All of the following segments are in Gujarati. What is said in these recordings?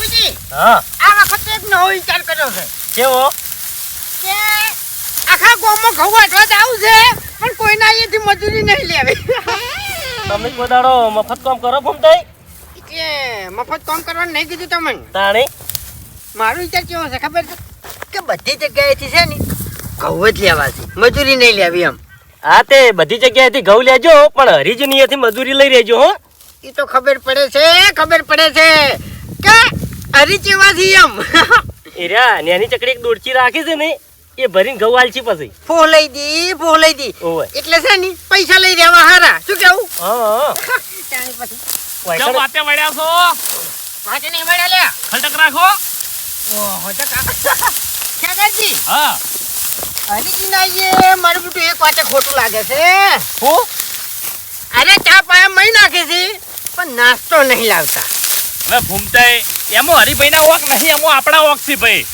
બાપુજી હા. આ વખતે એક નવો વિચાર કર્યો છે. કેવો? કે આખા ગામમાં ઘઉં વાટવા જ છે પણ કોઈના અહીંયાથી મજૂરી નહીં લેવી. તમે બધાનો મફત કામ કરો ફૂમતાઈ એટલે મફત કામ કરવાનું નહીં કીધું તમને? તાણી. મારો વિચાર કેવો છે ખબર છે? કે બધી જગ્યાએથી છે ને ઘઉં જ લેવા છે મજૂરી નહીં લેવી એમ. હા તે બધી જગ્યાએથી ઘઉં લેજો પણ હરીજનીએથી મજૂરી લઈ રહેજો હો. એ તો ખબર પડે છે ખબર પડે છે. કે હરી ચેવાથી એમ? એ નેની ચકડી એક દોડચી રાખી છે ને એ ભરીને ઘઉં આલછી પછી. ફો લઈ દી ફો લઈ દી. એટલે છે ને પૈસા લઈ રહેવા હારા. શું કેવું? હા હા પછી. વાતે વળ્યા છો? પાંચ નહીં મળ્યા લ્યા. ખટક રાખો. ઓહો તો ખેગાજી હા. હરીજી ના એ મારું બેટું એક વાતે ખોટું લાગે છે. હું? અરે ચા પાયા મહી નાખે છે પણ નાસ્તો નહીં લાવતા. હવે ભૂમતાઈ એમાં હરિભાઈ ના ઓક નહીં એમાં આપણા ઓક છે ભાઈ.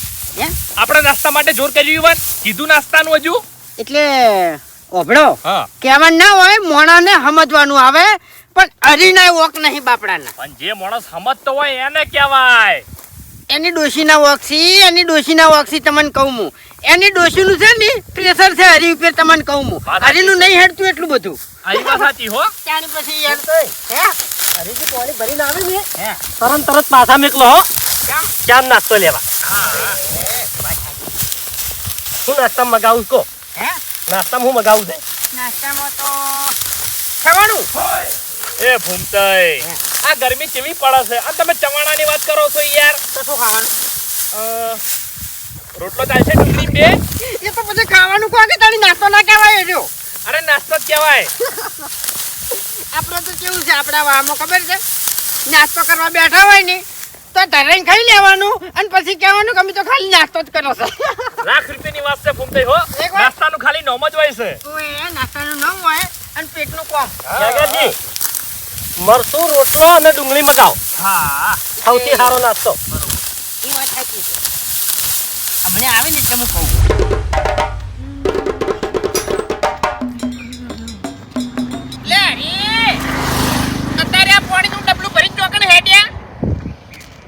આપણા નાસ્તા માટે જોર કર્યું ઈવન કીધું નાસ્તાનું હજુ? એટલે ઓભળો. કહેવાનું ના હોય મોણાને સમજવાનું આવે પણ હરીના વોક નહીં બાપડાના. પણ જે માણસ સમજતો હોય એને કહેવાય. એની ડોશીના વોક છે એની ડોશીના વોક છે તમને કહું હું. એની ડોશીનું છે ને પ્રેશર છે હરી ઉપર તમને કહું હું. વાત. હરીનું નહીં હેડતું એટલું બધું. હરી વાત સાચી હો. ત્યાંની પછી હેડતો હે? હરીજી પાણી ભરીને આવે છે તરત તરત પાછા મેકલો હો. ચા નાસ્તો લેવા? હું નાસ્તા મગાવું કો નાસ્તા હું? મગાવું છે? નાસ્તામાં તો ખવાનું? એ ભૂમતાઈ આ ગરમી કેવી પડે છે? અને તમે ચવાણાની વાત કરો છો યાર. તો શું ખાવાનું? રોટલો ચાલશે ડુંગળી બે? એ તો પછી ખાવાનું કહો કે? તારી નાસ્તો ના કહેવાય રહ્યો. અરે નાસ્તો જ કહેવાય. આપણે તો કેવું છે? આપણા વામાં ખબર છે? નાસ્તો કરવા બેઠા હોય ને તો ધરાઈને ખાઈ લેવાનું અને પછી કહેવાનું કે અમે તો ખાલી નાસ્તો જ કરો છો. લાખ રૂપિયાની વાત છે ફૂમતે હો. નાસ્તાનું ખાલી નોમ જ હોય છે. તો એ નાસ્તાનું નોમ હોય અને પેટનું કોમ. જગાજી મરસું રોટલો અને ડુંગળી મગાવો હા. સૌથી સારો નાસ્તો. એ વાત સાચી છે. હમણાં આવે ને એટલે હું કહું.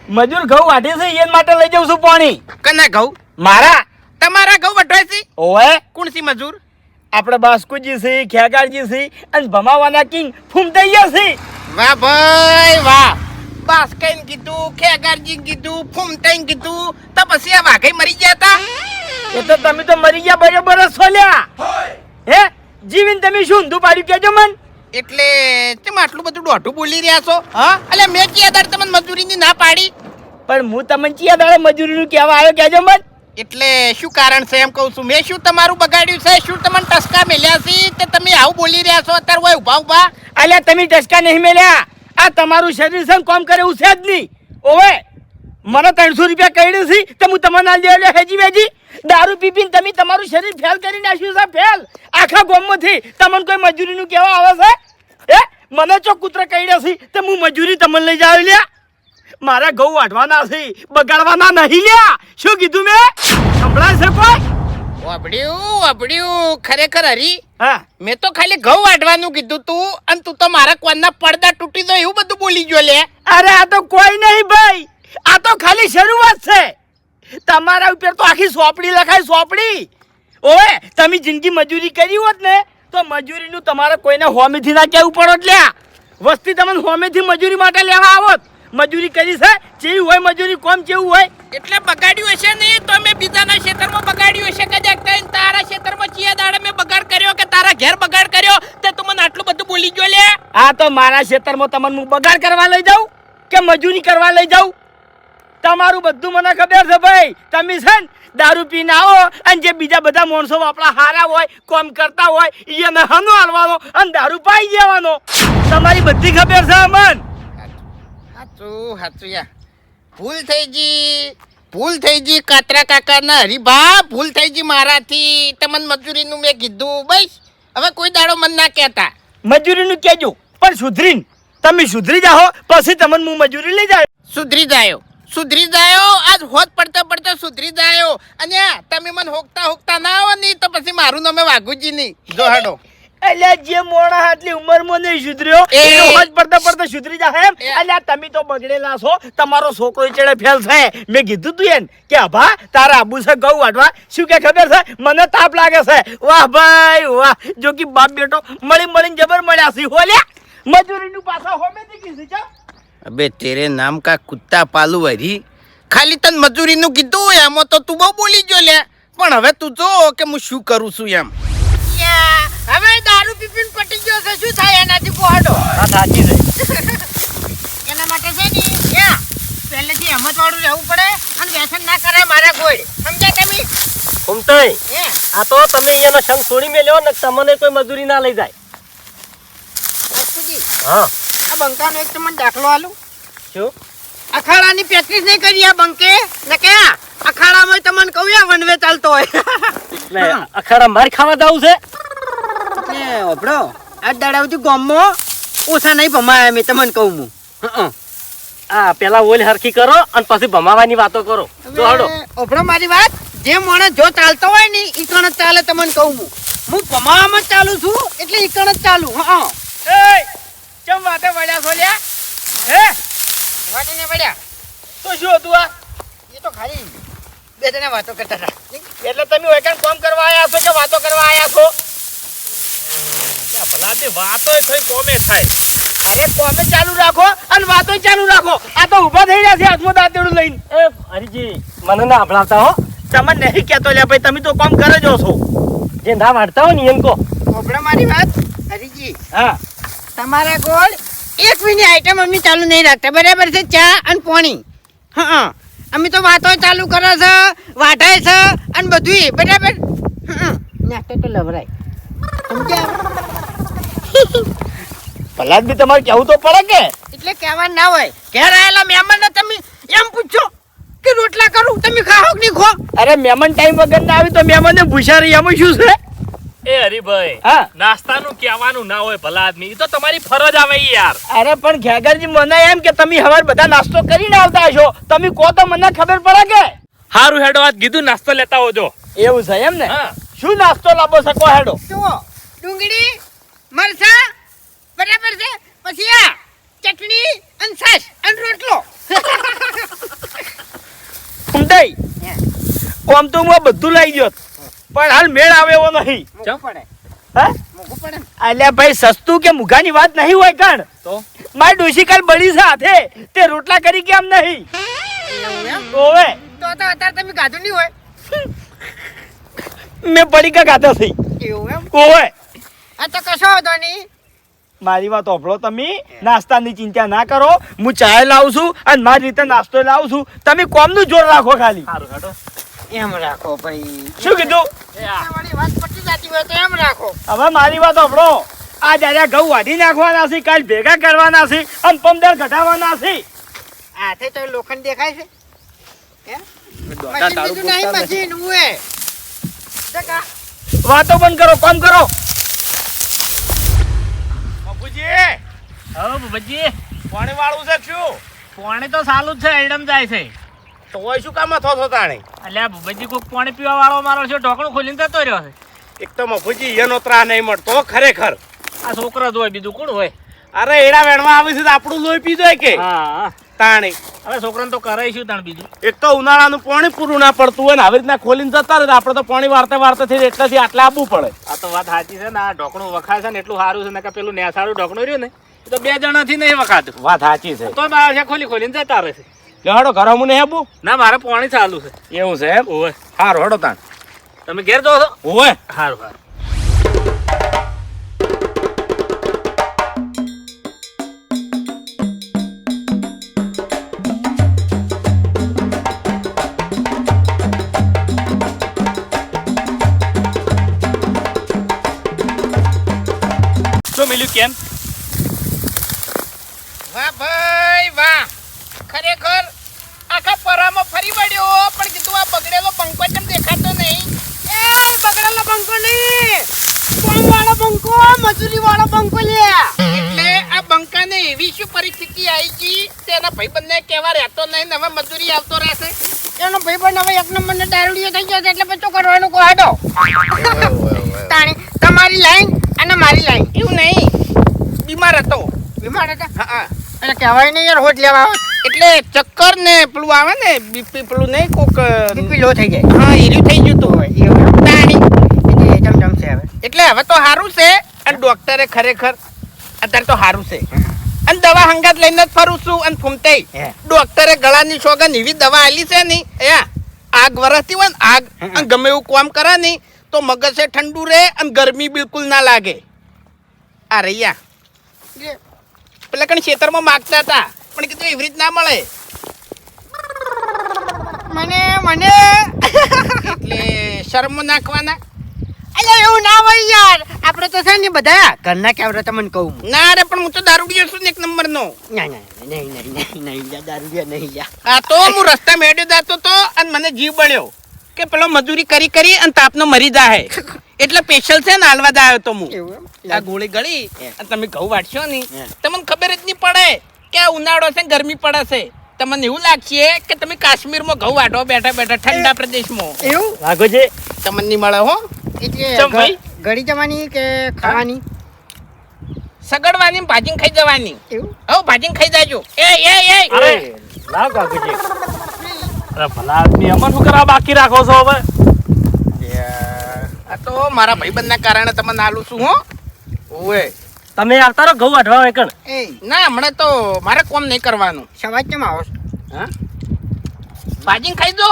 મજૂર ઘઉં વાઢે છે એન માટે લઈ જાઉં છું પાણી. કના ઘઉં? મારા? તમારા ઘઉં વઢવાય છે? ઓએ કોણ સી મજૂર? આપણે બાસ્કુજી છે ખેગારજી છે અને ભમાવાના કિંગ ફૂમતૈયા છે. વાહ ભાઈ વાહ. બાસ્કઈન કીધું ખેગારજી કીધું ફૂમતાઈન કીધું તો પછી આ વાઘઈ મરી ગયા હતા એ તો તમે તો મરી ગયા બરોબર સોલ્યા હે? જીવીને તમે શું ઊંધું પાડ્યું કેજો મન. એટલે તેમ આટલું બધું દોઢું બોલી રહ્યા છો? હા? એટલે મેં કીધા દાડે તમને મજૂરીની ના પાડી. પણ હું તમને ચિયા દાડે મજૂરીનું કહેવા આવ્યો કહેજો મન એટલે શું કારણ છે એમ કહું છું. મેં શું તમારું બગાડ્યું છે? શું તમને ટસકા મેલ્યા છે તે તમે આવું બોલી રહ્યા છો? અત્યારે હોય ઊભા ઊભા અલ્યા તમે ટસકા નહીં મેલ્યા. આ તમારું શરીર છે કોમ કરે એવું છે જ નહીં. ઓવે મને ત્રણસો રૂપિયા કહ્યું છે તો હું તમને હેજી વેજી. દારૂ પીપીને તમે તમારું શરીર ફેલ કરી નાખ્યું છે ફેલ. આખા ગામમાંથી તમને કોઈ મજૂરીનું કહેવા આવે છે? એ મને ચો કૂતરા કહ્યા છે તો હું મજૂરી તમને લઈ જાવ લ્યા. મારા ઘઉં વાઢવાના છે બગાડવાના નહીં લ્યા. શું કીધું મેં? સંભળાય છે કોઈ? વાપડ્યું વાપડ્યું. ખરેખર હરી હા. મેં તો ખાલી ઘઉં વાઢવાનું કીધું તું અને તું તો મારા કોનના પડદા તૂટી દો એવું બધું બોલી ગયો લે. અરે આ તો કોઈ નહીં ભાઈ. આ તો ખાલી શરૂઆત છે. તમારા ઉપર તો આખી સોપડી લખાય સોપડી ઓએ તમે જિંદગી મજૂરી કરી હોત ને તો મજૂરીનું તમારે કોઈને હોમેથી ના કહેવું પડોત લ્યા વસ્તી તમને હોમેથી મજૂરી માટે લેવા આવત મજૂરી કરી છે જેવી હોય મજૂરી કોમ જેવું હોય. એટલે બગાડ્યું હશે ને તો મેં બીજાના ક્ષેત્રમાં બગાડ્યું હશે કે જાગતા એને તારા ક્ષેત્રમાં ચિયા દાડે મેં બગાડ કર્યો કે તારા ઘેર બગાડ કર્યો તે તું મને આટલું બધું બોલી ગયો લે. આ તો મારા ક્ષેત્રમાં તમને હું બગાડ કરવા લઈ જાઉં કે મજૂરી કરવા લઈ જાઉં? તમારું બધું મને ખબર છે ભાઈ. તમે છે ને દારૂ પીને આવો અને જે બીજા બધા માણસો આપણા હારા હોય કોમ કરતા હોય એ અમે હનો હાલવાનો અને દારૂ પાઈ જવાનો તમારી બધી ખબર છે અમન? હાચું હાચું યા ભૂલ થઈ ગઈ ભૂલ થઈ ગઈ કાતરા કાકાના હરીભા ભૂલ થઈ ગઈ મારાથી. તમને મજૂરીનું મેં કીધું બસ. હવે કોઈ દાડો મન ના કહેતા. મજૂરીનું કહેજો પણ સુધરીને. તમે સુધરી જાઓ પછી તમને હું મજૂરી લઈ જાય. સુધરી જાયો. સુધરી જાયો આજ હોત પડતા પડતા સુધરી જાયો અને તમે મને હોકતા હોકતા ના આવો નહીં તો પછી મારું નામે વાઘુજી નહીં. જો હાડો. એટલે જે મોણા આટલી ઉંમરમાં નહીં સુધર્યો એ. એનો પડતા પડતા સુધરી જાય એમ. એટલે તમે તો બગડેલા છો. તમારો છોકરો ચડે ફેલ છે. મેં કીધું તું એમ કે અભા તારા આબુ છે ગૌ વાટવા શું કે ખબર છે? મને તાપ લાગે છે. વાહ ભાઈ વાહ. જો કે બાપ બેટો મળી મળીને જબર મળ્યા છે. હોલ્યા મજૂરીનું પાછા હોમે કીધું છે અબે તેરે નામ કા કુત્તા પાલુ હરી ખાલી તન મજૂરીનું કીધું એમાં તો તું બહુ બોલી જો લે. પણ હવે તું જો કે હું શું કરું છું એમ. હવે દારૂ પીપીન પટી ગયો છે શું થાય એનાથી પહોંચો હા સાચી છે. એના માટે છે ને યા પહેલેથી હિંમત વાળું રહેવું પડે અને વ્યસન ના કરે મારા કોઈ સમજ્યા તમે ઘૂમતાઈ એ આ તો તમે અહીંયાનો સંગ છોડી મેલ્યો ને તમને કોઈ મજૂરી ના લઈ જાય. હા. આ બંકાનો એક તમને દાખલો આલું. શું? અખાડાની પ્રેક્ટિસ નહીં કરી આ બંકે? ને કે અખાડામાં તમને કહું આ વનવે ચાલતો હોય. લે અખાડા માર ખાવા દાવ છે? એટલે ઓબડો આ દાડાવથી ગામમાં ઓછા નહીં ભમાયા મેં તમને કહું હું. આ પેલા ઓલ હરખી કરો અને પછી ભમાવાની વાતો કરો. તો હડો. ઓબડો મારી વાત. જે મોણે જો ચાલતો હોય ને ઈ કણ જ ચાલે તમને કહું હું. હું ભમાવામાં જ ચાલુ છું એટલે ઈ કણ જ ચાલુ હા. એ! ચમ વાતે પડ્યા છો લ્યા? હે? વાટીને પડ્યા તો શું હતું આ? એ તો ખાલી બે જણા વાતો કરતા હતા. એટલે તમે વેકન કોમ કરવા આવ્યા છો કે વાતો કરવા આવ્યા છો? લ્યા, ભલાજી વાતો થઈ કોમે થાય. અરે કોમે ચાલુ રાખો અને વાતો ચાલુ રાખો. આ તો ઊભા થઈ રહ્યા છે હાથમાં દાંતેડું લઈને. એ હરીજી મને ના હભળાવતા હો. તમે નહીં કહેતો લે ભાઈ તમે તો કોમ કરે જો છો. જે ના વાંટતા હો ને એમ કહો મારી વાત હરીજી. હા. તમારા ગોળ એક મિનિટ આઈટમ અમે ચાલુ નહીં રાખતા. બરાબર છે? ચા અને પાણી. હા અમે તો વાતો ચાલુ કરે છે વાઢાય છે અને બધું બરાબર? હં. નાસ્તો તો લવરાય. સમજ્યા? પલાદ બી તમારે કેવું તો પડે કે? એટલે કહેવા ના હોય. ઘેર આવેલા મહેમાનને તમે એમ પૂછો કે રોટલા કરું? તમે ખાઓ કે નહીં ખો? અરે મહેમાન ટાઈમ વગર ના આવી તો મહેમાનને ભૂસારી એમાં શું છે? એ હરીભાઈ હા. નાસ્તાનું કહેવાનું ના હોય ભલા આદમી. તો તમારી ફરજ આવે યાર. અરે પણ ખેગરજી મને એમ કે તમે હવે બધા નાસ્તો કરીને આવતા હશો. તમે કહો તો મને ખબર પડે કે? હારું હેડો આજ કીધું નાસ્તો લેતા હોજો એવું છે એમ ને? શું નાસ્તો લાવો શકો હેડો. જુઓ ડુંગળી મરચા બરાબર છે? પછી આ ચટણી અને છાશ અને રોટલો. ઉમટાઈ. તો હું બધું લઈ ગયો. પણ હાલ મેળ આવે એવો નહીં. અલ્યા ભાઈ સસ્તું કે મુઘાની વાત નહીં હોય કણ? તો? મારી ડોશી કાલ બળી સાથે. તે રોટલા કરી કેમ નહીં? ઓવે. તો તો અત્યારે તમે ગાધું નહીં હોય? મેં પડી કા ગાધા થઈ. એવું એમ? ઓવે. આ તો કશો વાંધો નહીં. મારી વાત ઓભળો તમે. નાસ્તાની ચિંતા ના કરો. હું ચાય લાવું છું અને મારી રીતે નાસ્તો લાવું છું. તમે કોમનું જોર રાખો ખાલી. હેડો. એમ રાખો ભાઈ. શું કીધું? એ વાત જતી હોય તો એમ રાખો. હવે મારી વાત ઓભળો આ દાદા ઘઉં વાઢી નાખવાના છે કાલ ભેગા કરવાના છે અને પંદર ઘટાવાના છે. હાથે તો લોખંડ દેખાય છે. વાતો બંધ કરો કામ કરો. બાપુજી. હવે બાપુજી. પાણી વાળું છે શું? પાણી તો સાલું જ છે એડમ જાય છે. તો હોય શું કામ થો થો તાણી? અલ્યા ભૂપતજી કોઈક પાણી પીવા વાળો મારો છે ઢોકણું ખોલીને જતો રહ્યો છે. એક તો મફુજી એનો ત્રાહ નહીં મળતો ખરેખર. આ છોકરો જ હોય બીજું કોણ હોય? અરે એડા વેણમાં આવે છે તો આપણું લોહી પી જાય કે? હા તાણી. હવે છોકરાને તો કરાઈશું તાણ બીજું. એક તો ઉનાળાનું પાણી પૂરું ના પડતું હોય ને આવી રીતના ખોલીને જતા રહે તો આપણે તો પાણી વાર્તે વાર્તે થઈ એટલેથી આટલા આપવું પડે. આ તો વાત સાચી છે ને આ ઢોકણું વખાય છે ને એટલું સારું છે ને કે પેલું નેસાળું ઢોકણું રહ્યું ને તો બે જણાથી નહીં વખાતું. વાત સાચી છે. તો છે ખોલી ખોલીને જતા રહેશે લેવાડો ઘર હું નહીં આપું? ના મારે પાણી ચાલુ છે. એવું છે એમ? ઓવે હારો હડો તાણ. તમે ઘેર જો છો? ઓવે સારું હારું. શું મિલ્યું કેમ? વાહ ભાઈ વાહ. ખરેખર આખા પરામાં ફરી વળ્યો પણ કીધું આ બગડેલો પંખો કેમ દેખાતો નહીં. એ બગડેલો પંખો નહીં. કોમ વાળો પંખો મજૂરી વાળો પંખો લે. એટલે આ બંકાને એવી શું પરિસ્થિતિ આવી ગઈ? તેના ભાઈબંધને કહેવા રહેતો નહીં હવે મજૂરી આવતો રહેશે. એનો ભાઈબંધ હવે એક નંબરનો દારૂડિયો થઈ ગયો છે એટલે પછી શું કરવાનું કહો તાણી તમારી લાઈન અને મારી લાઈન. એવું નહીં. બીમાર હતો. બીમાર હતા? હા હા. એટલે કહેવાય નહીં યાર હોટ લેવા આવો એટલે ચક્કર ને પેલું આવે ને બીપી પેલું નહીં કોક બીપી લો થઈ જાય. હા એર્યું થઈ ગયું તું એવું તાણી. એટલે જમ જમ છે હવે. એટલે હવે તો સારું છે અને ડોક્ટરે ખરેખર અત્યારે તો સારું છે. અને દવા હંગાત લઈને જ ફરું છું અને ફૂમતે. ડોક્ટરે ગળાની સોગન એવી દવા આલી છે નહીં એ આગ વરસતી હોય ને આગ અને ગમે એવું કામ કરે નહીં તો મગજે ઠંડુ રહે અને ગરમી બિલકુલ ના લાગે. આ રહ્યા. પેલા કણ ખેતરમાં માગતા હતા. પણ કીધું એવી રીત ના મળે. મને મને. એટલે શરમ નાખવાના. અલે એવું ના હોય યાર. આપણે તો છે ને બધા ઘરના કેવરા તમને કહું. ના રે પણ હું તો દારૂડિયો છું ને એક નંબરનો. ના ના નહીં નહીં નહીં નહીં જા નહીં જા આ તો હું રસ્તા મેળ્યો જાતો તો અને મને જીવ બળ્યો. કે પેલો મજૂરી કરી કરી અને તાપનો મરી જાહે. એટલે સ્પેશિયલ છે ને હાલવા આવ્યો તો હું. આ ગોળી ગળી અને તમે ઘઉં વાટશો ને તમને ખબર જ નહીં પડે. કે ઉનાળો છે ને ગરમી પડે છે. તમને એવું લાગશે કે તમે કાશ્મીરમાં ઘઉં વાટો બેઠા બેઠા ઠંડા પ્રદેશમાં. એવું? વાઘોજી તમને નહીં મળે હો. એટલે ઘડી ભાઈ? ગળી જવાની કે ખાવાની? સગડવાની ને ખાઈ જવાની. એવું? હો ભાજી ખાઈ જાજો. એ એ એ. અરે લાવ વાઘોજી અરે ભલા આદમી અમન શું કરવા બાકી રાખો છો હવે? આ તો મારા ભાઈબંધના કારણે તમને આલું છું હો. ઓએ તમે આવતા રહો ઘઉં વાઢવા વેકણ ના હમણાં તો મારે કોમ નહીં કરવાનું. સવાજ કેમ આવો? હા? ભાજીને ખાઈ દો.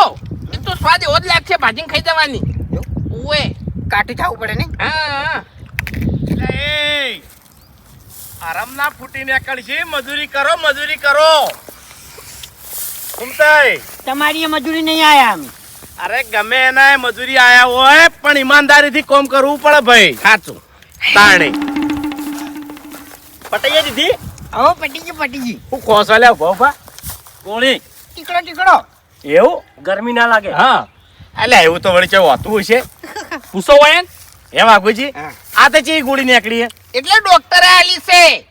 એ તો સ્વાદ એવો જ લાગશે ભાજીને ખાઈ દેવાની ઓએ કાટી થવું પડે ને? હા હા. આરામ ના ફૂટીને નીકળશે. મજૂરી કરો મજૂરી કરો. તમારી એ મજૂરી નહીં આયા અમે. અરે ગમે એના મજૂરી આયા હોય પણ ઈમાનદારીથી કોમ કરવું પડે ભાઈ. સાચું. તાણે. પટાઈએ દીધી? હવે પટી ગઈ પટી ગઈ હું કોસો લે ઊભો ઊભા. ગોળી ટીકડો ટીકડો. એવું? ગરમી ના લાગે? હા. એટલે એવું તો વળી કેવું હોતું હશે. પૂછો હોય હે બાપુજી આ તો ચી ગોળી નીકળી એટલે ડોક્ટરે આલી છે.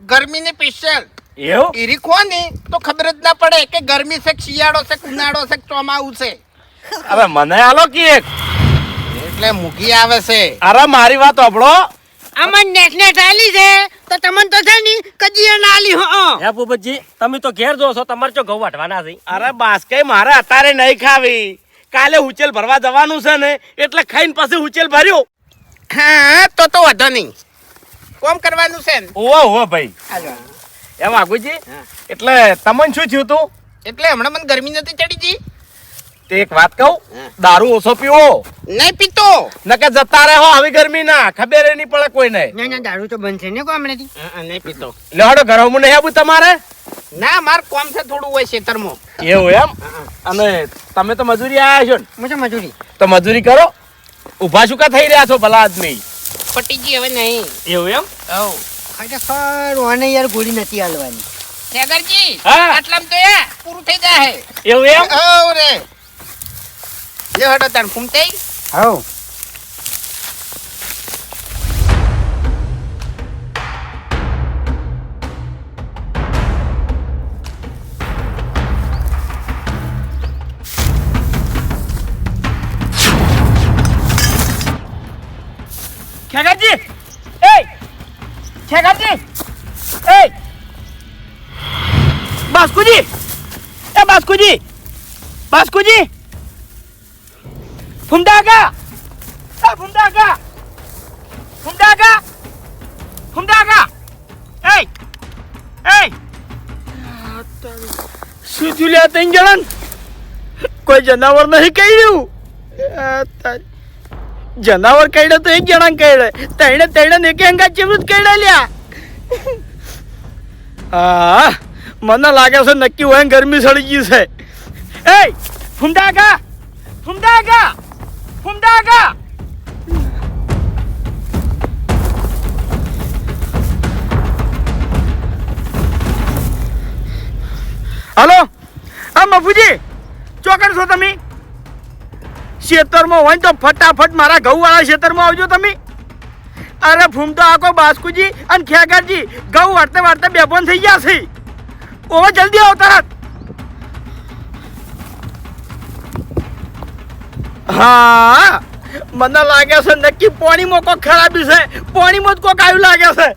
ગરમીની સ્પેશિયલ એવું? ઈરી કોની તો ખબર જ ના પડે કે ગરમી છે શિયાળો છે ઉનાળો છે કે ચોમાવું છે. હવે મને આલો કે એક. એટલે મૂકી આવે છે. અરે મારી વાત સાંભળો. આમાં નેટ નેટ આલી છે તો તમને તો છે ની કજી નાલી હો હે. ભૂપતજી તમે તો ઘેર જો છો તમારે ચો ઘઉં વાટવાના છે? અરે બાસ્કે મારા અત્યારે નહીં ખાવી. કાલે ઉચેલ ભરવા જવાનું છે ને એટલે ખાઈને પછી ઉચેલ ભર્યું. હા તો તો વધો નહીં. કોમ કરવાનું છે ને? ઓવો ઓવો ભાઈ. એમ વાઘુજી એટલે તમને શું થયું તું? એટલે હમણાં મને ગરમી નથી ચડી જી તે એક વાત કહું? દારૂ ઓછો પીવો. નહીં પીતો. નકે જતા રહે હો આવી ગરમી ના ખબર નહીં પડે કોઈને. ના ના દારૂ તો બંધ છે ને ગામડેથી નહીં પીતો. લેવાડો ઘર હું નહીં આવું તમારે? ના માર કોમ છે થોડું હોય ખેતરમાં. એવું એમ? અને તમે તો મજૂરી આયા છો ને? હું તો મજૂરી. તો મજૂરી કરો? ઊભા શું કા થઈ રહ્યા છો ભલા આદમી? પટીજી હવે નહીં. એવું એમ? હવ ખરેખર ઓને યાર ગોળી નથી હાલવાની. ખેગરજી હા. આટલામાં તો એ પૂરું થઈ જાય એવું એમ? હવ રે. લે હડો તાર ફૂમતે હવ ખેગાજી એ ખેગાજી એ બાસ્કુજી! એ બાસ્કુજી! બાસ્કુજી! ફુંડાગા એ ફુંડાગા ફુંડાગા ફુંડાગા એ એ શું થયું લ્યા ત્રણ જણાન કોઈ જનાવર નહીં કહ્યું જનાવર કઈડે તો એક જણા કઈડે તૈણે તૈણે એક અંગા ચેવું કઈડે લ્યા. હા મને લાગે છે નક્કી હોય ગરમી સળી ગઈ છે. એ ફુંડાગા ફુંડાગા ફુંડાગા હલો હા મફુજી ચોકડ છો તમે ખેતરમાં હોય તો ફટાફટ મારા ઘઉંવાળા ખેતરમાં આવજો તમે અરે ફૂમતો આખો બાસ્કુજી અને ખેગરજી ઘઉં વાળતે વાળતે બેફોન થઈ ગયા છે ઓવે જલ્દી આવો તરત હા. મને લાગે છે નક્કી પાણીમાં કોક ખરાબી છે. પાણીમાં જ કોક આવ્યું લાગે છે.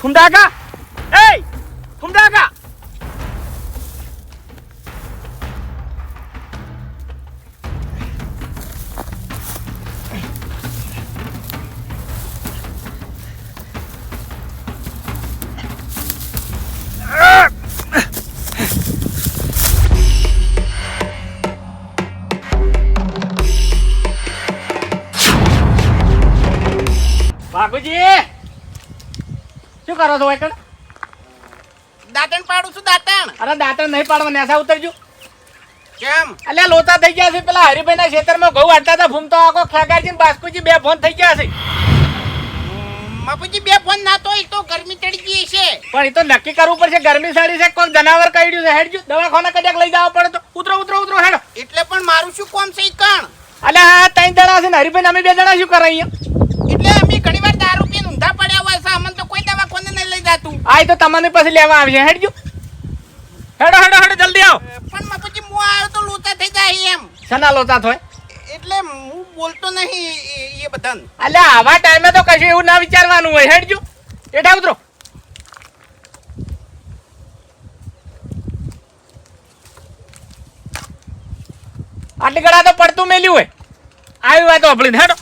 ફુંડાકા એ ફુંડાકા બાપુજી શું કરો છો વાયકણ દાંતણ પાડું છું દાંતણ. અરે દાંતણ નહીં પાડવા નેસા ઉતરજો. કેમ? અલ્યા લોચા થઈ ગયા છે પેલા હરિભાઈ ના ઘઉં વાટતા હતા ભૂમતો આખો બાસ્કુજી બે ફોન થઈ ગયા છે. બાપુજી બે ફોન ના તો તો ગરમી ચડી ગઈ છે. પણ એ તો નક્કી કરવું પડશે ગરમી સાડી છે કોઈ જનાવર કઈડ્યું છે? હેડજો દવાખાના કદાચ લઈ જવા પડે તો. ઉતરો ઉતરો ઉતરો હેડો. એટલે પણ મારું શું કોમ છે ઈ કણ? અલ્યા હા ત્રણ જણા છે ને હરિભાઈ અમે બે જણા શું કરાય અહીંયા? એટલે અમે દવાખાને તું. આય તો તમને પછી લેવા આવશે હેડજો. હેડો હેડો હેડો જલ્દી આવો. પણ બાપુજી મો આવ્યો તો લોચા થઈ જાય એમ. શના લોચા થોય? એટલે હું બોલતો નહીં એ બધાને. અલ્યા આવા ટાઈમે તો કશું એવું ના વિચારવાનું હોય હેડજો. એઠા ઉતરો. આટલી ગળા તો પડતું મેલ્યું હોય. આવી વાત આપણી હેડો.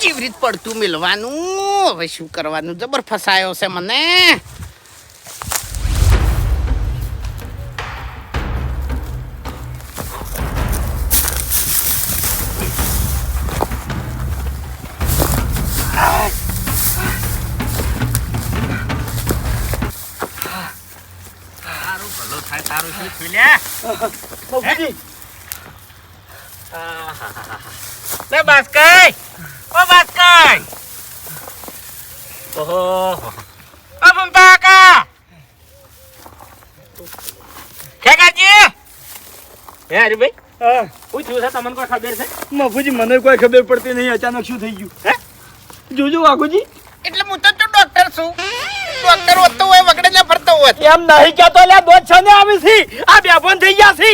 કેવી રીત પડતું મિલવાનું. હવે શું કરવાનું? જબર ફસાયો છે મને. લે? બાસ્કાઈ ઓ બાસ્કાઈ ઓહો ઓ ભૂમતા કાકા ખેગાજી હે હરીભાઈ હા શું થયું છે તમને કોઈ ખબર છે બાપુજી મને કોઈ ખબર પડતી નહીં. અચાનક શું થઈ ગયું? હે જોજો વાઘુજી. એટલે હું તો ડોક્ટર છું. ડોક્ટર હોતો હોય વગડે ફરતો હોત. એમ નહીં કહેતો લ્યા દોધ છને આવી છે આ બે ફોન થઈ ગયા છે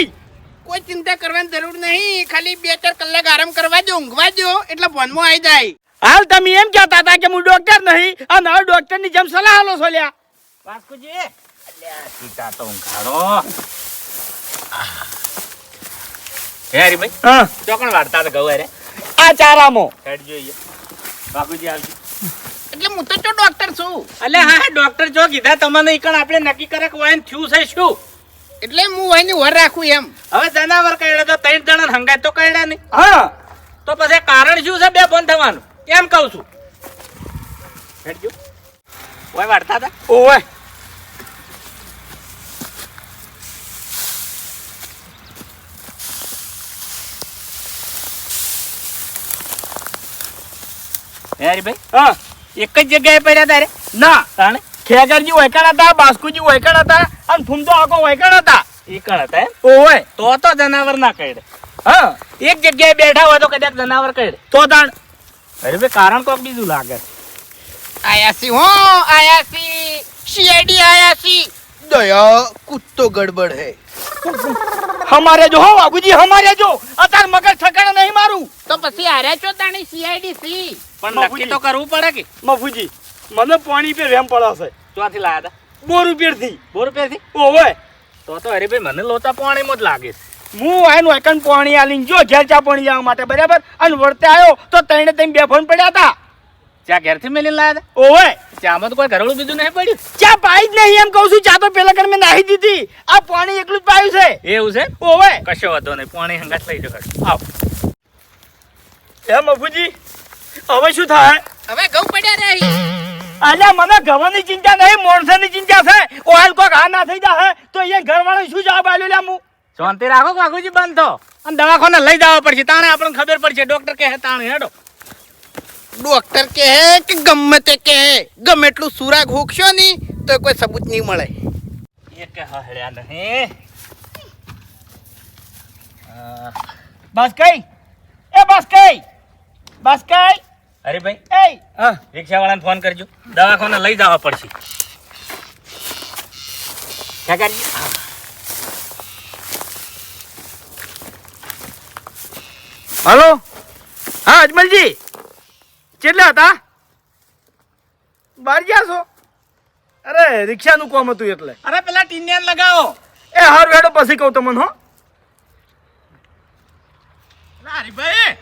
કોઈ ચિંતા કરવાની જરૂર નહીં. ખાલી બે ચાર કલાક આરામ કરવા જો ઊંઘવા જો એટલે ફોનમાં આવી જાય. હાલ તમે એમ કહેતા હતા કે હું ડોક્ટર નહીં અને હવે ડોક્ટરની જેમ સલાહ લો છો લ્યા. વાસ્કુજી સીતા તો ઊંઘાડો. હે હરીભાઈ હા. ચોકણ વાર્તા હતા ગૌ અરે આ ચારામો. હેડ જોઈએ બાપુજી આવજો. એટલે હું તો ડોક્ટર છું. એટલે હા ડોક્ટર જો કીધા તમને ઈકણ આપણે નક્કી કરે કે વાયન થયું છે શું? એટલે હું એની વર રાખું એમ. હવે જનાવર કઈડે તો ત્રણ જણા હંગાય તો કઈડા નહીં. હા. તો પછી કારણ શું છે? બે ફોન થવાનું. એમ કહું છું? હેડજો. ઓય વાડતા હતા? ઓય. હે હરીભાઈ? હા. એક જ જગ્યાએ પડ્યા તારે? ના. તાણે? ખેગરજી વૈકણ હતા બાસ્કુજી વૈકણ હતા અને ફૂમતો આખો વૈકણ હતા. એકણ હતા એમ? ઓવે તો તો જનાવર ના કઈડે. હા એક જગ્યાએ બેઠા હોય તો કદાચ જનાવર કઈડે. તો તાણ. ભાઈ કારણ કોક બીજું લાગે. આયાસી હો આયાસી. સીઆઈડી આયાસી. દયા કુત્તો ગડબડ હે. હમારે જો હો બાબુજી હમારે જો. અત્યારે મગર ઠકાણે નહીં મારું. તો પછી આર્યા છો તાણી સીઆઈડી સી? પણ નક્કી તો કરવું પડે કે? મફુજી મને પાણી પે વેમ પડાશે ચોથી લાયા હતા બોર રૂપિયાથી. બોર રૂપિયાથી? ઓવે તો તો હરીભાઈ મને લોચા પાણીમાં જ લાગે હું આનું એકન પાણી આલીને જો ઘેર ચા પાણી જવા માટે બરાબર? અને વળતે આવ્યો તો તઈને ત્રણ બે ફોન પડ્યા હતા. ચા ઘેરથી મેલીને લાયા હતા ઓવે ચામાં તો કોઈ ઘરડું બીજું નહીં પડ્યું? ચા પાઈ જ નહીં એમ કહું છું. ચા તો પેલા કર મેં નાહી દીધી. આ પાણી એકલું જ પાયું છે. એવું છે? ઓવે કશો વાંધો નહીં પાણી હંગાત લઈ જશે આવ. એમ અભુજી હવે શું થાય? હવે ઘઉં પડ્યા રહી અલ્યા મને ઘવાની ચિંતા નહીં મોણસાની ચિંતા છે. ઓહાલ કોક આ ના થઈ જાય તો અહીંયા ઘરવાળો શું જવાબ આલ્યો લ્યા હું શાંતિ રાખો કાકુજી બંધ થો. અને દવાખાને લઈ જવા પડશે તાણે આપણને ખબર પડશે. ડોક્ટર કહે તાણે હેડો. ડોક્ટર કહે કે ગમે તે કહે ગમે એટલું સુરાગ હોકશો નહીં તો કોઈ સબૂત નહીં મળે. એ કે હળ્યા નહીં. બસ કઈ? એ બસ કઈ? બસ કઈ? અરે ભાઈ એ હા. રિક્ષા વાળાને ફોન કરજો. દવાખાને લઈ જવા પડશે. હલો? હા અજમલજી. કેટલા હતા? બહાર ગયા છો? અરે રિક્ષાનું કોમ હતું એટલે. અરે પેલા ટીનિયાન લગાવો. એ હાર વેડો પછી કહું તમને હો. અરે હરીભાઈ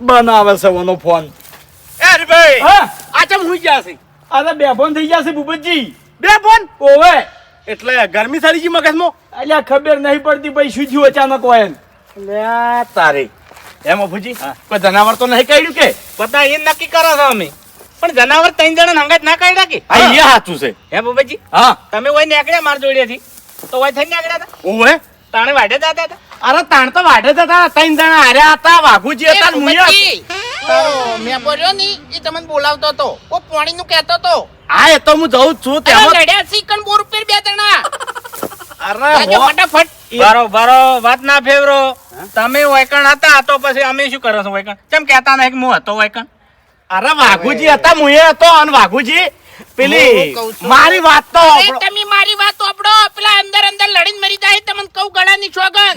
બનાવે છે ઓનો ફોન. એ હરીભાઈ હા? આ ચમ હુઈ ગયા છે? અરે બે ફોન થઈ ગયા છે ભૂપતજી. બે ફોન? ઓવે. એટલે ગરમી સારી ગઈ મગજમાં? અલ્યા ખબર નહીં પડતી ભાઈ શું થયું અચાનક હોય. લે તારે. એમ અફુજી કોઈ જનાવર તો નહીં કાઢ્યું કે? બધા એ નક્કી કરો છો અમે. પણ જનાવર ત્રણ જણા હંગાત ના કાઢ્યા કે? હા એ સાચું છે. હે બાબાજી હા. તમે ઓય નીકળ્યા માર જોડેથી? તો ઓય થઈ નીકળ્યા હતા? ઓવે. તાણે વાડે જતા હતા? અરે તાણ તો વાઢે હતા ત્રણ જણા હાર્યા હતા વાઘુજી હતા મેં બોલ્યો ની એ તમને બોલાવતો હતો. ઓ પાણી નું કહેતો હતો. હા એ તો હું જઉં છું અરે લડ્યા સિકન બોર ઉપર બે જણા. અરે ફટાફટ. બારો બારો વાત ના ફેવરો. તમે વૈકણ હતા તો પછી અમે શું કરો છો વૈકણ? કેમ કહેતા નહીં કે હું હતો વૈકણ? અરે વાઘુજી હતા મુએ હતો અને વાઘુજી પેલી હું કહું છું. મારી વાત તો તમે મારી વાત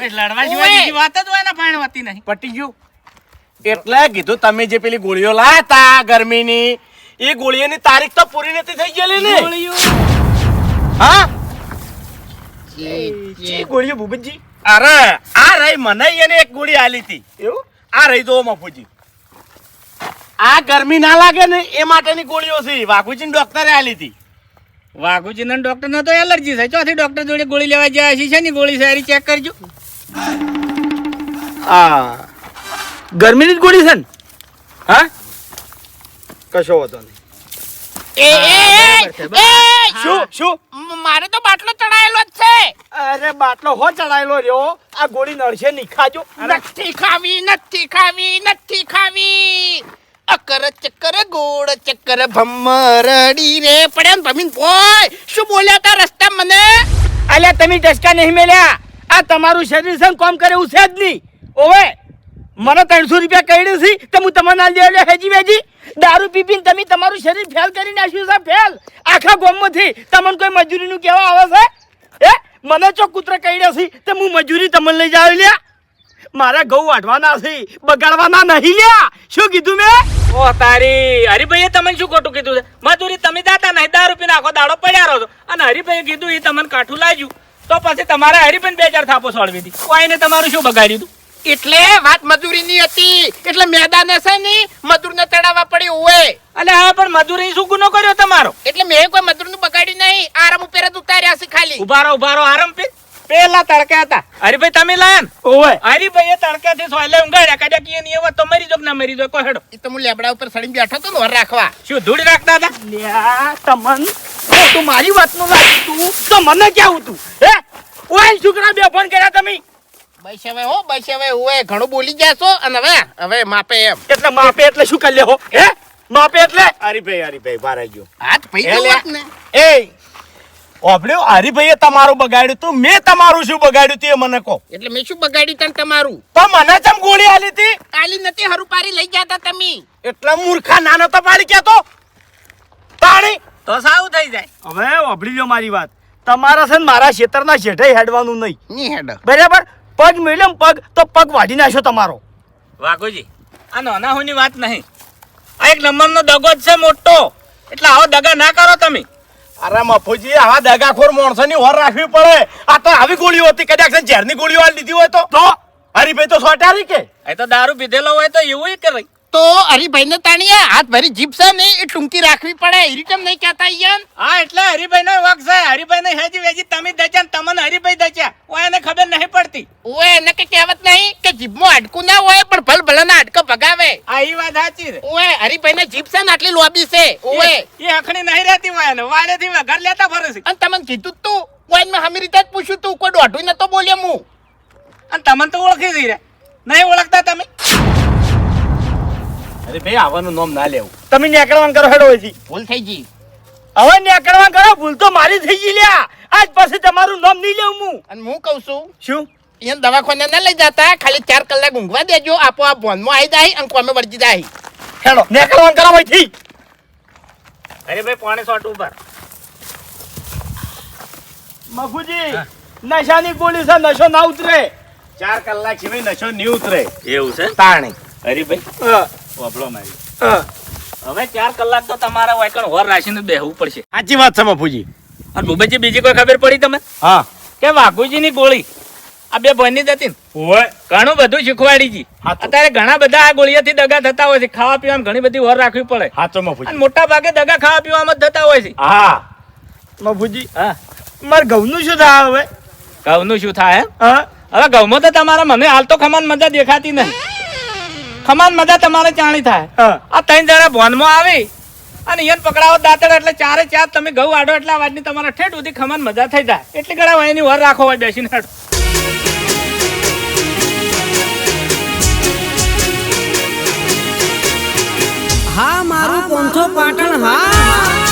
લડવા સિવાય બીજી વાત જ હોય ને પાણી વાતી નહીં. પટી ગયું. એટલે કીધું તમે જે પેલી ગોળીઓ લાયા હતા ગરમીની એ ગોળીઓની તારીખ તો પૂરી નથી થઈ ગયેલી ને. હા? એ ગોળીઓ ભૂપતજી? અરે આ રહી મને એને એક ગોળી આલી હતી. એવું? આ રહી જો મફુજી આ ગરમી ના લાગે ને એ માટેની ગોળીઓ છે. વાઘુજી ડોક્ટરે આલી હતી. વાઘુજી ને ડોક્ટર ને તો એલર્જી છે. ચોથી ડોક્ટર જોડે ગોળી લેવા જાય છે ને ગોળી સારી ચેક કરજો. આ ગરમીની જ ગોળી છે ને? હા? કશો વાંધો નહીં. એ એ, એ એ શું શું? મારે તો બાટલો ચડાયેલો જ છે. અરે બાટલો હો ચડાયેલો રહ્યો. આ ગોળી નડશે નહીં ખાજો નથી ખાવી નથી ખાવી નથી ખાવી. અકર ચક્કર ગોળ ચક્કર ભમરડી રે. પડ્યા ને ભમીન બોય શું બોલ્યા તા રસ્તા મને? અલ્યા તમે ટસકા નહીં મેલ્યા? આ તમારું શરીર છે કોમ કરે એવું છે જ નહીં. ઓવે, મને ત્રણસો રૂપિયા કહ્યું છે, તો હું તમને ના લે હેજી વેજી. દારૂ પી પીને તમે તમારું શરીર ફેલ કરી નાખ્યું છે, ફેલ. આખા ગામમાંથી તમને કોઈ મજૂરીનું કહેવા આવે છે? એ મને ચો કૂતરા કહી છે, તો હું મજૂરી તમને લઈ જાવ લ્યા. મારા ઘઉં વાઢવાના છે, બગાડવાના નહીં લ્યા. શું કીધું મેં? ઓ તારી, હરિભાઈએ તમને શું ખોટું કીધું છે? મજૂરી તમે દાતા નહીં, દારૂ પી આખો દાડો પડ્યા રહો છો. અને હરિભાઈએ કીધું એ તમને કાઠું લાગ્યું. તો પછી તમારે હરિભાઈ બે ચાર થાપો સોળવી હતી. કોઈને તમારું શું બગાડ્યું હતું? એટલે વાત મજૂરીની હતી. એટલે મેદાને છે ને મજૂરને ચડાવવા પડી હોય અને હા પણ મજૂરી શું ગુનો કર્યો તમારો? એટલે મેં કોઈ મજૂરનું બગાડ્યું નહીં. આરામ ઉપર જ ઉતાર્યા છે ખાલી. ઉભારો ઉભારો આરામ પી પેલા તડકા હતા. હરીભાઈ તમે લાયા ને એ હરિભાઈએ તડકાથી સોયલે ઊંઘાડ્યા. કાઢ્યા કે એની એવા તો મરી જો કે ના મરી જો કોઈ હેડો. એ તો હું લેબડા ઉપર સડીને બેઠો તો ને રાખવા. શું ધૂળ રાખતા હતા? લ્યા તમન. તું મારી વાતનું લાગ તું તો મને કેવું તું હે? ઓય છોકરા બે ફોન કર્યા તમે. બસ હવે હો બસ હવે ઓએ ઘણું બોલી ગયા છો અને હવે હવે માપે એમ. એટલે માપે એટલે શું કરી લેહો હે? માપે એટલે? હરીભાઈ હરીભાઈ આવી ગયો. હાથ પૈ. વાત ને. એ ઓભળ્યું હરિભાઈએ તમારું બગાડ્યું તું. મેં તમારું શું બગાડ્યું તે મને કહો. એટલે મેં શું બગાડ્યું તને તમારું? તો મને ચમ ગોળી આલી હતી. કાલી નથી હરુપારી લઈ ગયા તા તમે. એટલા મૂર્ખા નાનો તો પાડી કેતો તાણી. તો સાવ થઈ જાય. હવે વાપરી લો મારી વાત. તમારા છે મારા ક્ષેત્રના શેઠે હેડવાનું નહીં. નહીં હેડ. બરાબર? પગ મેળ્યો પગ તો પગ વાઢી નાખ્યો તમારો. વાઘોજી આ નાના હોની વાત નહીં. આ એક નંબરનો દગો જ છે મોટો. એટલે આવો દગા ના કરો તમે. અરે મફુજી આવા દગાખોર માણસોની હોર રાખવી પડે. આ તો આવી ગોળીઓ હતી કદાચ ઝેરની ગોળીઓ લીધી હોય તો. તો? હરીભાઈ તો સોટારી કે? એ તો દારૂ પીધેલો હોય તો એવું કરે તો હરિભાઈ ને તાણીએ. હાથ ભરી જીભ છે ને એ ટૂંકી રાખવી પડે. એ રીતે નહીં કહેતા ઈયન. હા એટલે હરિભાઈ નો વાક છે. હરિભાઈ ને હેજી વેજી તમે દચ્યા તમને હરિભાઈ દચ્યા. ઓય એને ખબર નહીં પડતી. ઓય એને કે કહેવત નહીં કે જીભમાં હાડકું ના હોય પણ ભલ ભલાના હાડકા ભગાવે. આ ઈ વાત સાચી છે. ઓય હરિભાઈ ને જીભ છે ને આટલી લોબી છે. ઓય એ. હખણી નહીં રહેતી હોય ને વાડે થી ઘર લેતા ફરે છે. અને તમને કીધું તું ઓય મેં હમી રીતે જ પૂછ્યું તું કોઈ દોઢું નતો બોલ્યો હું. અને તમને તો ઓળખી જઈ રહ્યા. નહીં ઓળખતા તમે? અરે ભાઈ આવવાનું નામ ના લેવું. તમે નેકળવાનું કરો હેડો અહીંથી. ભૂલ થઈ ગઈ. હવે નેકળવાનું કરો ભૂલ તો મારી થઈ ગઈ લ્યા. આજ પછી તમારું નામ નહીં લેવું હું. અને હું કહું છું શું? અહીંયા દવાખાને ના લઈ જતા ખાલી ચાર કલાક ઊંઘવા દેજો આપો આ ભોનમાં આવી જાય અને કોમે વળગી જાય. હેડો નેકળવાનું કરો અહીંથી. ભાઈ પોણે સોટ ઉપર. મફુજી નશાની ગોળી છે નશો ના ઉતરે. ચાર કલાક સિવાય નશો નહીં ઉતરે. એવું છે? તાણી. અરે હા, વાપરો મારી. હવે ચાર કલાક તો તમારા વાયકણ હોર રાખીને બેહવું પડશે. સાચી વાત છે અને ભૂપતજી બીજી કોઈ ખબર પડી તમે હા. કે વાઘુજીની ગોળી. આ બે બની ને. ઘણું બધું શીખવાડી જી. અત્યારે ઘણા બધા આ ગોળીઓથી દગા થતા હોય છે. ખાવા પીવામાં ઘણી બધી વર રાખવી પડે. સાચો અને મોટા ભાગે દગા ખાવા પીવામાં જ થતા હોય છે. હા. બાપુજી હા. મારે ઘઉંનું શું થાય હવે? ઘઉંનું શું થાય? હા. હવે ઘઉંમાં તો તમારા મને હાલ તો ખમાન મજા દેખાતી નહીં ખમાન મજા તમારે ચાણી થાય. હા. આ ત્રણ જણા ભોનમાં આવી અને ઈયન પકડાવો દાંતડ એટલે ચારે ચાર તમે ઘઉં આડો એટલા વાતની તમારા ઠેઠ સુધી ખમાન મજા થઈ જાય. એટલી હોય એની વર રાખો હોય બેસીને. હા મારું પોંથો પાટણ હા.